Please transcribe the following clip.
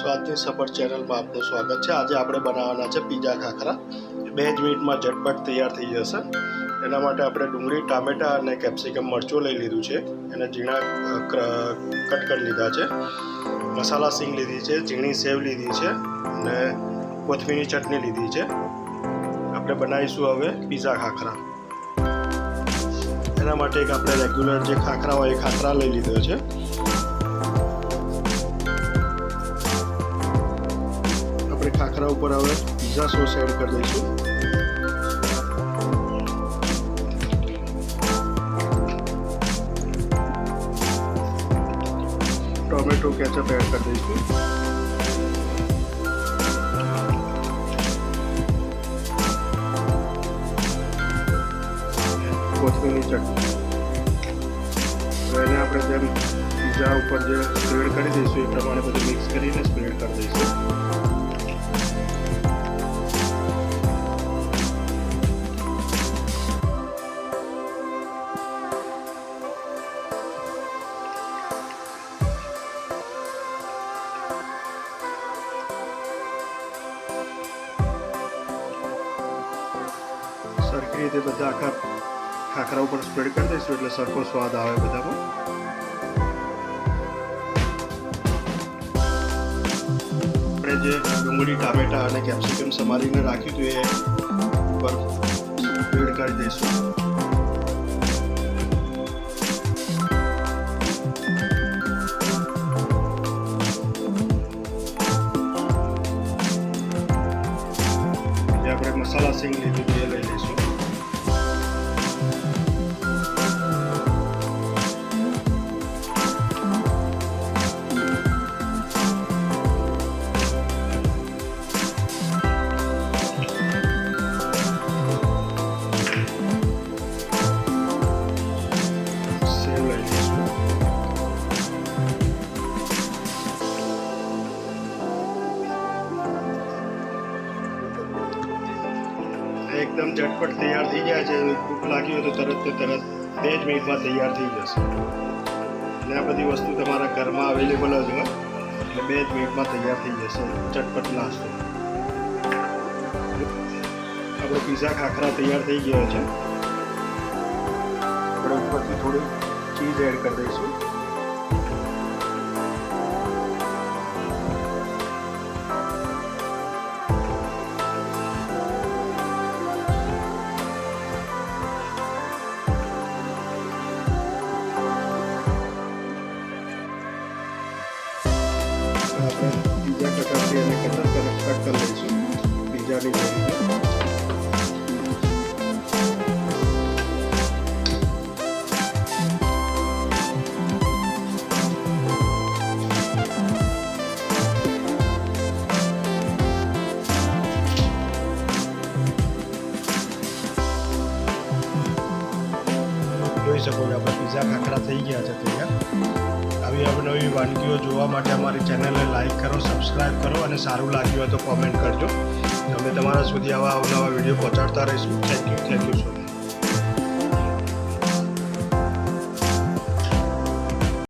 સ્વાદની સફર ચેનલમાં આપનું સ્વાગત છે આજે આપણે બનાવવાના છે પીઝા ખાખરા બે જ મિનિટમાં ઝટપટ તૈયાર થઈ જશે એના માટે આપણે ડુંગળી ટામેટાં અને કેપ્સિકમ મરચું લઈ લીધું છે એને ઝીણા કટ કરી લીધા છે મસાલા સીંગ લીધી છે ઝીણી સેવ લીધી છે અને કોથમીરની ચટણી લીધી છે આપણે બનાવીશું હવે પીઝા ખાખરા એના માટે એક આપણે રેગ્યુલર જે ખાખરા હોય એ ખાખરા લઈ લીધો છે આખરા ઉપર હવે પીઝા સોસ એડ કરી દઈશું ટોમેટો કેચઅપ એડ કરી દઈશું કોથમીની ચટણી તો એને આપણે જેમ પીઝા ઉપર જે સ્પ્રેડ કરી દઈશું એ પ્રમાણે બધું મિક્સ કરીને સ્પ્રેડ કરી દઈશું ಇದಕ್ಕೆ ಬೆದಕ ಹಾಕರ اوپر ಸ್ಪ್ರೆಡ್ ಕರ್ದಿಸೋ એટલે ಸರ್ಪೋ ಸ್ವಾದ ಆಯೆ ಬದರು. tredje ಗಮೂಡಿ ಟೊಮೆಟೊ ಅನೆ ಕ್ಯಾಪ್ಸಿಕಂ ಸಮಾರಿ ನೇ ರಾಕಿ ತುಯೆ اوپر ಫಿಲ್ಡ್ ಕರ್ದಿಸೋ. ಕ್ಯಾಪ್ಸಿಕಂ ಮಸಾಲಾ ಸೇ ಇಂಗ್ಲಿ એકદમ ઝટપટ તૈયાર થઈ જાય છે ભૂખ લાગી હોય તો તરત તો તરત બે જ મિનિટમાં તૈયાર થઈ જશે એટલે આ બધી વસ્તુ તમારા ઘરમાં અવેલેબલ જ હોય એટલે બે જ મિનિટમાં તૈયાર થઈ જશે ચટપટ નાસ્તો આપણો પીઝા ખાખરા તૈયાર થઈ ગયા છે આપણે ઉપરથી થોડી ચીઝ એડ કરી દઈશું নিয়ে જોઈ શકો છો આપણે પીઝા ખાખરા થઈ ગયા છે તૈયાર આવી નવી વાનગીઓ જોવા માટે અમારી ચેનલને લાઇક કરો સબસ્ક્રાઇબ કરો અને સારું લાગ્યું હોય તો કોમેન્ટ કરજો અમે તમારા સુધી આવા અવનવા વિડીયો પહોંચાડતા રહીશું thank you thank you so much